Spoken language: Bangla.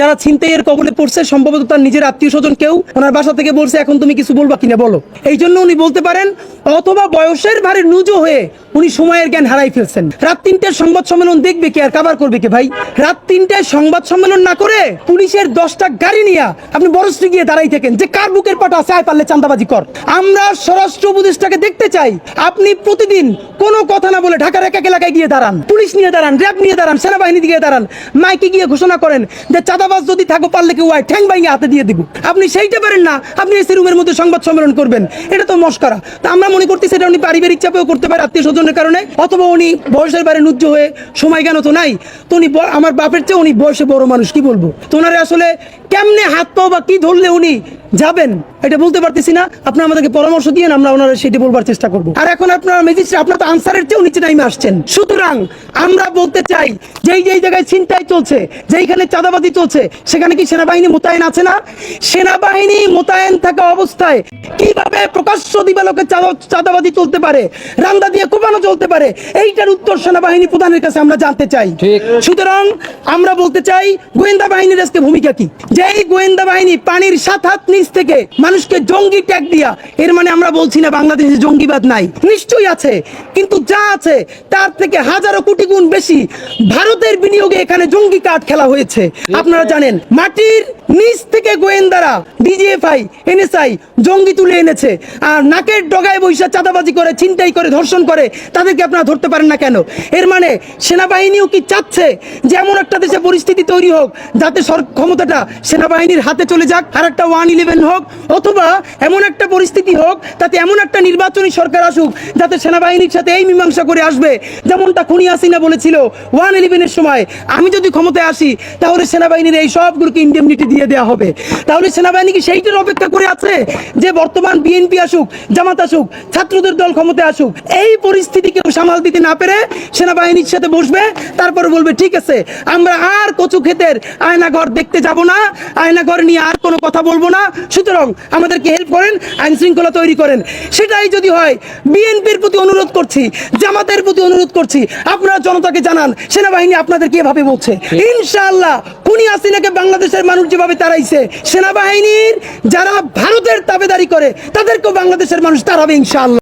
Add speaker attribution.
Speaker 1: যারা ছিনতাইয়ের কবলে পড়ছে, সম্ভবত তার নিজের আত্মীয় স্বজন কেউ ওনার বাসা থেকে বলছে, এখন তুমি কিছু বলবা কিনা বলো? এই জন্য উনি বলতে পারেন, অথবা বয়সের ভারে নুজো হয়ে উনি সময়ের জ্ঞান হারাই ফেলছেন। রাত তিনটার সংবাদ সম্মেলন দেখবে কে আর কাবার করবে কে ভাই? রাত তিনটায় সংবাদ সম্মেলন না করে পুলিশের দশটা গাড়ি নিয়ে আপনি বরশ্রী গিয়ে দাঁড়াই থাকেন। যে কার বুকের পাটা চায় পারলে চান্দাবাজি কর। আমরা স্বরাষ্ট্র উপদেষ্টাকে দেখতে চাই। আপনি প্রতিদিন কোনো কথা না বলে ঢাকার এক এক এলাকায় গিয়ে দাঁড়ান। পুলিশ নিয়ে দাঁড়ান, র্যাব নিয়ে দাঁড়ান, সেনাবাহিনী দিয়ে দাঁড়ান। মাইকে গিয়ে ঘোষণা করেন যে চাঁদাবাজ যদি থাকো, পারলে কেউ আয়, ঠ্যাং ভাঙে হাতে দিয়ে দিব। আপনি সেইটা পারেন না, আপনি এসি রুমের মধ্যে সংবাদ সম্মেলন করবেন। এটা তো মস্করা। তা আমরা মনে করতেছি এটা উনি পারিবারিক চাপেও করতে পারে আত্মীয় স্বজনের কারণে, অথবা উনি বয়সের বারে নুজ্জ হয়ে সময় কেন তো নাই। তো উনি আমার বাপের চেয়ে উনি বয়সে বড় মানুষ, কি বলব? তো ওনারে আসলে কেমনে হাত পাও বা কি ধরলে উনি যাবেন এটা বলতে পারতেছি না। আপনারা আমাদেরকে পরামর্শ দিয়ে আমরা ওনারা সেটি বলবার চেষ্টা করব। আর এখন আপনারা ম্যাজিস্ট্রেট আপনারা তো আনসারের চেয়েও নিচে নাইমে আসছেন। সুতরাং আমরা বলতে চাই যেই যেই জায়গায় ছিনতাই চলছে যেইখানে চাঁদাবাদি চলছে সেখানে কি সেনাবাহিনী মোতায়েন আছে না? সেনাবাহিনী মোতায়েন থাকা অবস্থায় কীভাবে প্রকাশ্য দিবালোকে চাঁদা- চাঁদাবাদি চলতে পারে রান্দা দিয়ে কোপানো চলতে পারে এইটার উত্তর সেনাবাহিনী প্রধানের কাছে আমরা জানতে চাই।
Speaker 2: ঠিক।
Speaker 1: সুতরাং আমরা বলতে চাই গোয়েন্দা বাহিনীর আজকে ভূমিকা কি? যেই গোয়েন্দা বাহিনী পানির সাত হাত নিচ থেকে মানুষকে জঙ্গি ট্যাগ দিয়া, এর মানে আমরা বলছি না বাংলাদেশে জঙ্গিবাদ নাই। নিশ্চয়ই আছে, কিন্তু যা আছে, তার থেকে হাজারো কোটি গুণ বেশি ভারতের বিনিয়োগে এখানে জঙ্গি কার্ড খেলা হয়েছে। আপনারা জানেন, মাটির নিচ থেকে গোয়েন্দারা ডিজিএফআই এনএসআই জঙ্গি তুলে এনেছে, আর নাকের ডগায় বৈশা চাঁদাবাজি করে, ছিনতাই করে, ধর্ষণ করে, তাদেরকে আপনারা ধরতে পারেন না কেন? এর মানে সেনাবাহিনীও কি চাচ্ছে যে এমন একটা দেশে পরিস্থিতি তৈরি হোক, যাতে ক্ষমতাটা সেনাবাহিনীর হাতে চলে যাক? আর একটা ওয়ান ইলেভেন হোক অথবা এমন একটা পরিস্থিতি হোক তাতে এমন একটা নির্বাচনী সরকার আসুক যাতে সেনাবাহিনীর সাথে এই মীমাংসা করে আসবে। যেমনটা খুনি হাসিনা বলেছিল ওয়ান ইলেভেনের সময়, আমি যদি ক্ষমতায় আসি, তাহলে সেনাবাহিনীর এই সবগুলোকে ইন্ডেমনিটি দিয়ে দেওয়া হবে। তাহলে সেনাবাহিনী কি সেইটার অপেক্ষা করে আছে? যে বর্তমান বিএনপি আসুক, জামাত আসুক, ছাত্রদের দল ক্ষমতায় আসুক, এই পরিস্থিতিকে সামাল দিতে না পেরে সেনাবাহিনীর সাথে বসবে, তারপরে বলবে, ঠিক আছে, আমরা আর কচু ক্ষেতের আয়নাঘর দেখতে যাব না, আয়নাঘর নিয়ে আর কোনো কথা বলব না সুতরাং আমাদেরকে হেল্প করেন আইন শৃঙ্খলা তৈরি করেন। সেটাই যদি হয় বিএনপির প্রতি অনুরোধ করছি জামাতের প্রতি অনুরোধ করছি আপনারা জনতাকে জানান সেনাবাহিনী আপনাদেরকে এভাবে বলছে। ইনশাআল্লাহ কুনি আসিনাকে বাংলাদেশের মানুষ যেভাবে তাড়াইছে সেনাবাহিনীর যারা ভারতের তাবেদারি করে তাদেরকেও বাংলাদেশের মানুষ তাড়াবে ইনশাআল্লাহ।